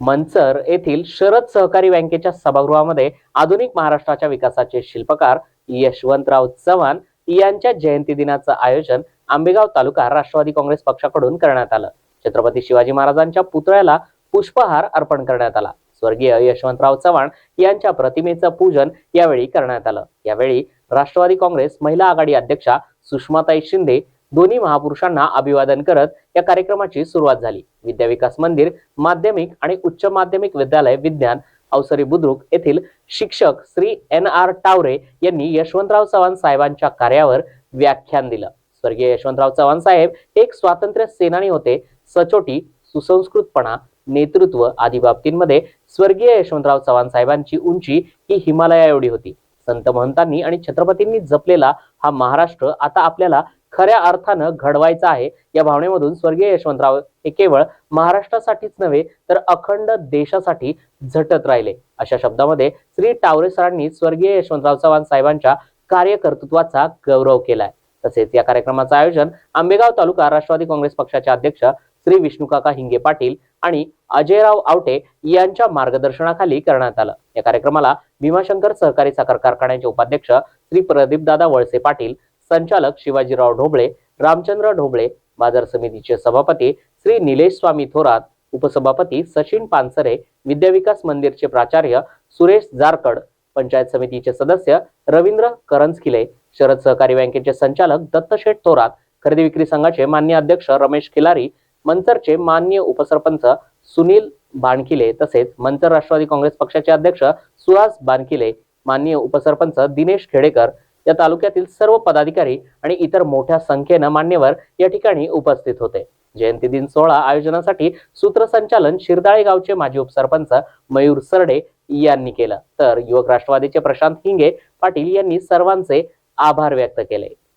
मंचर येथील शरद सहकारी बँकेच्या सभागृहामध्ये आधुनिक महाराष्ट्राच्या विकासाचे शिल्पकार यशवंतराव चव्हाण यांच्या जयंती दिनाचं आयोजन आंबेगाव तालुका राष्ट्रवादी काँग्रेस पक्षाकडून करण्यात आलं. छत्रपती शिवाजी महाराजांच्या पुतळ्याला पुष्पहार अर्पण करण्यात आला. स्वर्गीय यशवंतराव चव्हाण यांच्या प्रतिमेचं पूजन यावेळी करण्यात आलं. यावेळी राष्ट्रवादी काँग्रेस महिला आघाडी अध्यक्षा सुषमाताई शिंदे दोन्ही महापुरुषांना अभिवादन करत या कार्यक्रमाची सुरुवात झाली. विद्याविकास मंदिर माध्यमिक आणि उच्च माध्यमिक विद्यालय विज्ञान अवसरी बुद्रुक येथील शिक्षक श्री एन आर टावरे यांनी यशवंतराव चव्हाण साहेबांच्या कार्यावर व्याख्यान दिलं. स्वर्गीय यशवंतराव चव्हाण साहेब एक स्वातंत्र्य सेनानी होते. सचोटी सुसंस्कृतपणा नेतृत्व आदी बाबतींमध्ये स्वर्गीय यशवंतराव चव्हाण साहेबांची उंची ही हिमालया एवढी होती. संत महंतांनी आणि छत्रपतींनी जपलेला हा महाराष्ट्र आता आपल्याला खऱ्या अर्थानं घडवायचा आहे. या भावनेमधून स्वर्गीय यशवंतराव हे केवळ महाराष्ट्रासाठीच नव्हे तर अखंड देशासाठी झटत राहिले. अशा शब्दामध्ये श्री टावरे सरांनी स्वर्गीय यशवंतराव चव्हाण साहेबांच्या कार्यकर्तृत्वाचा गौरव केलाय. तसेच या कार्यक्रमाचं आयोजन आंबेगाव तालुका राष्ट्रवादी काँग्रेस पक्षाचे अध्यक्ष श्री विष्णुकाका हिंगे पाटील आणि अजयराव आवटे यांच्या मार्गदर्शनाखाली करण्यात आलं. या कार्यक्रमाला भीमाशंकर सहकारी साखर कारखान्याचे उपाध्यक्ष श्री प्रदीपदादा वळसे पाटील संचालक शिवाजीराव ढोबळे रामचंद्र ढोबळे बाजार समितीचे सभापती श्री निलेश स्वामी थोरात उपसभापती सचिन पानसरे विद्याविकास मंदिरचे प्राचार्य सुरेश जारकड पंचायत समितीचे सदस्य रवींद्र करंजकिले शरद सहकारी बँकेचे संचालक दत्तशेठ थोरात खरेदी विक्री संघाचे मान्य अध्यक्ष रमेश खिलारी मंचरचे मान्य उपसरपंच सुनील बाणकिले तसेच मंचर राष्ट्रवादी काँग्रेस पक्षाचे अध्यक्ष सुहास बानकिले मान्य उपसरपंच दिनेश खेडेकर या तालुक्यातील सर्व पदाधिकारी आणि इतर मोठ्या संख्येनं मान्यवर या ठिकाणी उपस्थित होते. जयंती दिन सोहळा आयोजनासाठी सूत्रसंचालन शिरदाळे गावचे माजी उपसरपंच मयूर सरडे यांनी केलं. तर युवक राष्ट्रवादीचे प्रशांत हिंगे पाटील यांनी सर्वांचे आभार व्यक्त केले.